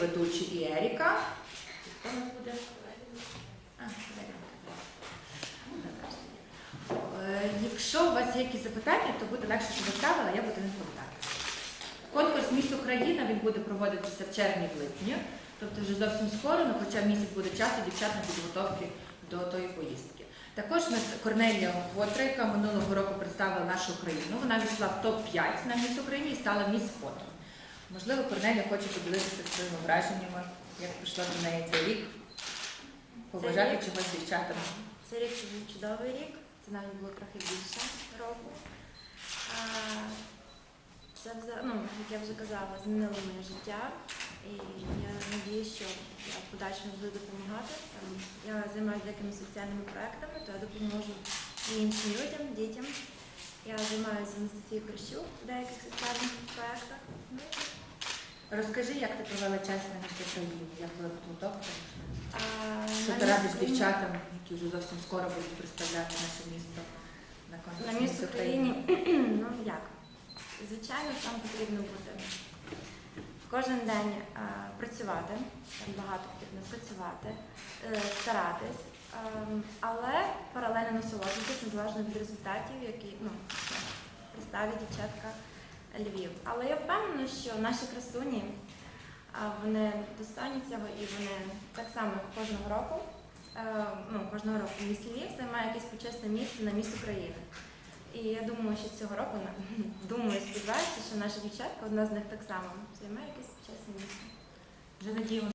ведучі і Еріка. Хто нас буде? Валерія. Е, Якщо у вас є якісь запитання, то буде легше, щоб ви ставили, а я буду відповідати. Конкурс Міс Україна він буде проводитися в червні в липні, тобто вже зовсім скоро, ну хоча місяць буде часу дівчат на підготовки до тої поїздки. Також у нас Корнелія Готра, минулого року представила нашу країну. Вона війшла в топ-5 на Міс Україні і стала міс фото. Можливо, Корнелія хоче поділитися своїми враженнями, як пройшло до неї цей рік, побажати рік? чогось дівчатам. Цей рік це був чудовий рік, це навіть було трохи більше року. А, Це ну, як я вже казала, змінило моє життя. І я надіюсь, що я в подальшому буду допомагати. Там, я займаюся деякими соціальними проектами, то я допоможу і іншим людям, дітям. Я займаюся Анастасією Крищук в деяких соціальних проектах. Розкажи, як ти провела час на Україні, як була підготовка? а, Що ти радиш дівчатам, які вже зовсім скоро будуть представляти наше місто на На конкурсі міс «Міс Україні, ну як? Звичайно, там потрібно бути кожен день е, працювати, там багато потрібно працювати, е, старатись, ем, але паралельно насолоджуватися незалежно від результатів, які ну, представлять дівчатка Львів. Але я впевнена, що наші красуні вони достойні цього і вони так само кожного року. е, Ну, кожного року міст Львів займає якесь почесне місце на місць України. І я думаю, що цього року думаю, сподіваюся, що наша дівчатка, одна з них так само, займає якесь почесне місце. Вже надіємося.